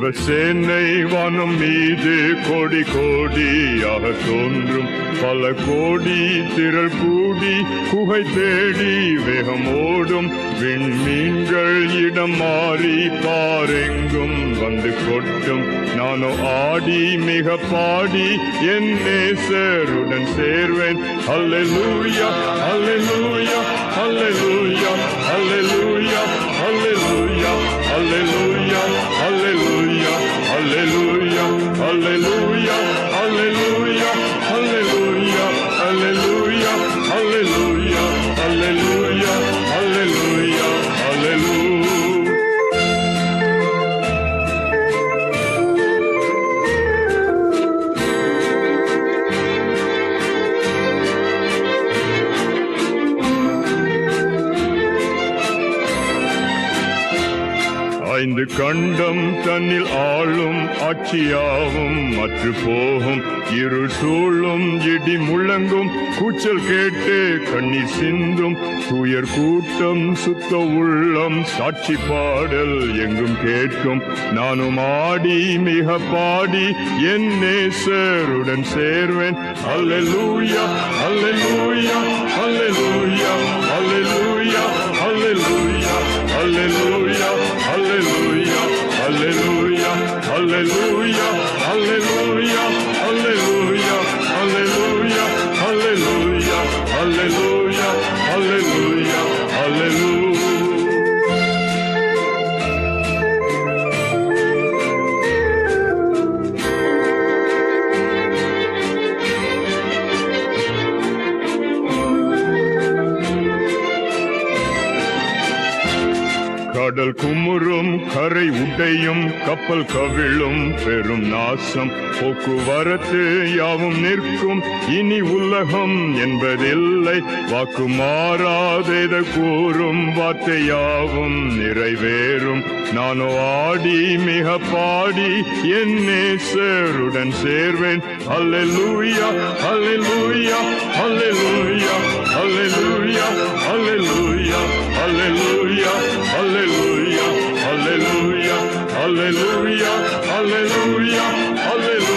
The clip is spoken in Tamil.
தேவர் சேனை வனம் மீது கொடி கோடியாக தோன்றும். பல கோடி திரள் கூடி குகை தேடி வேகமோடும் விண்மீன்கள் இடம் மாறி பாரெங்கும் வந்து கொட்டும். நானோ ஆடி மிக பாடி என் நேசருடன் சேர்வேன். அல்லூயா அல்லூயா அல்லூயா அல்லூயா அல்லூயா அல்லூயா அல்லூயா Hallelujah. ஐந்து கண்டம் தன்னில் ஆளும் ஆட்சியாவும் மற்ற போகும் இரு சூழும் இடி முழங்கும். கூச்சல் கேட்டு கண்ணி சிந்தும். துயர் கூட்டம் சுத்த உள்ளம் சாட்சி பாடல் எங்கும் கேட்கும். நானும் ஆடி மிக பாடி என் நேசருடன் சேர்வேன். அல்லேலூயா அல்ல லூயா Hallelujah. கடல் குமுறும் கரை உடையும் கப்பல் கவிழும் பெரும் நாசம். போக்குவரத்து யாவும் நிற்கும் இனி உலகம் என்பதில்லை. வாக்கு மாறாதேத கூறும் வார்த்தையாவும் நிறைவேறும். நானோ ஆடி மிக பாடி என் நேசருடன் சேர்வேன். அல்லூயா அல்லேலூயா அல்லேலூயா அல்லேலூயா அல்லேலூயா. hallelujah, hallelujah.